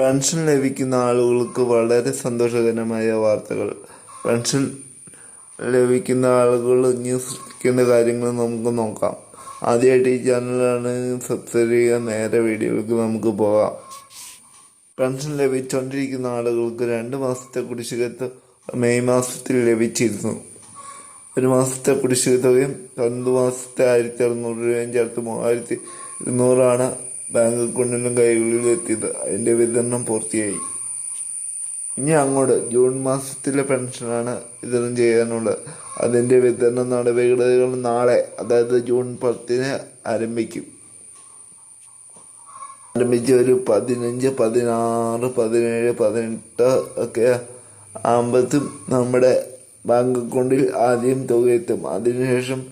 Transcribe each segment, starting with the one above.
Pension ലഭിക്കുന്ന ആളുകൾക്ക് വളരെ സന്തോഷകരമായ വാർത്തകൾ. പെൻഷൻ ലഭിക്കുന്ന ആളുകൾ ഇനി ശ്രദ്ധിക്കേണ്ട കാര്യങ്ങൾ നമുക്ക് നോക്കാം. ആദ്യമായിട്ട് ഈ ചാനലാണ് സബ്സ്ക്രൈബ് ചെയ്യുക. നേരെ വീഡിയോയിലേക്ക് നമുക്ക് പോകാം. പെൻഷൻ ലഭിച്ചുകൊണ്ടിരിക്കുന്ന ആളുകൾക്ക് രണ്ട് മാസത്തെ കുടിശ്ശിക മെയ് മാസത്തിൽ ലഭിച്ചിരുന്നു. ഒരു മാസത്തെ കുടിശ്ശിക തുകയും രണ്ട് മാസത്തെ ആയിരത്തി അറുന്നൂറ് രൂപയും ചേർത്ത് മൂവായിരത്തി ഇരുന്നൂറാണ് ബാങ്ക് അക്കൗണ്ടിനും കൈകളിൽ എത്തിയത് അതിന്റെ വിതരണം പൂർത്തിയായി. ഇനി അങ്ങോട്ട് ജൂൺ മാസത്തിലെ പെൻഷനാണ് വിതരണം ചെയ്യാനുള്ളത്. അതിന്റെ വിതരണ നടപടികൾ നാളെ അതായത് ജൂൺ പത്തിന് ആരംഭിക്കും. ആരംഭിച്ച് ഒരു പതിനഞ്ച് പതിനാറ് പതിനേഴ് പതിനെട്ട് ഒക്കെ ആകുമ്പോഴത്തും നമ്മുടെ ബാങ്ക് അക്കൗണ്ടിൽ ആദ്യം തുക എത്തും. അതിനുശേഷം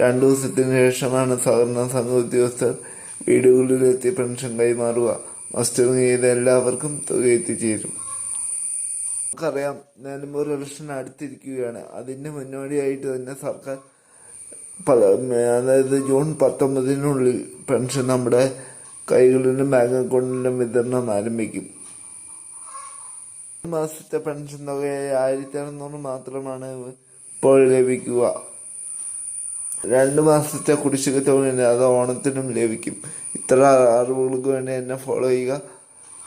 രണ്ടു ദിവസത്തിന് ശേഷമാണ് സഹകരണ സംഘ ഉദ്യോഗസ്ഥർ വീടുകളിലെത്തി പെൻഷൻ കൈമാറുക. മസ്റ്ററിങ് ചെയ്ത എല്ലാവർക്കും തുക എത്തിച്ചേരും. നമുക്കറിയാം നിലമ്പൂർ ഇലക്ഷൻ അടുത്തിരിക്കുകയാണ്. അതിന്റെ മുന്നോടിയായിട്ട് തന്നെ സർക്കാർ പല- അതായത് ജൂൺ പത്തൊമ്പതിനുള്ളിൽ പെൻഷൻ നമ്മുടെ കൈകളിലും ബാങ്ക് അക്കൗണ്ടിലും വിതരണം ആരംഭിക്കും. മാസത്തെ പെൻഷൻ തുകയായി ആയിരത്തി അറുന്നൂറ് മാത്രമാണ് ഇപ്പോൾ ലഭിക്കുക. രണ്ട് മാസത്തെ കുടിശ്ശിക തുകയുണ്ട് അത് ഓണത്തിനും ലഭിക്കും. ഇത്ര അറിവുകൾക്ക് വേണ്ടി എന്നെ ഫോളോ ചെയ്യുക.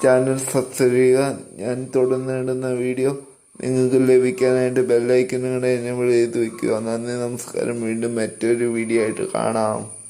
ചാനൽ സബ്സ്ക്രൈബ് ചെയ്യുക. ഞാൻ തുടർന്ന് ഇടുന്ന വീഡിയോ നിങ്ങൾക്ക് ലഭിക്കാനായിട്ട് ബെല്ലൈക്കനുകളെ എന്നെ ചെയ്ത് വയ്ക്കുക നന്ദി നമസ്കാരം. വീണ്ടും മറ്റൊരു വീഡിയോ ആയിട്ട് കാണാം.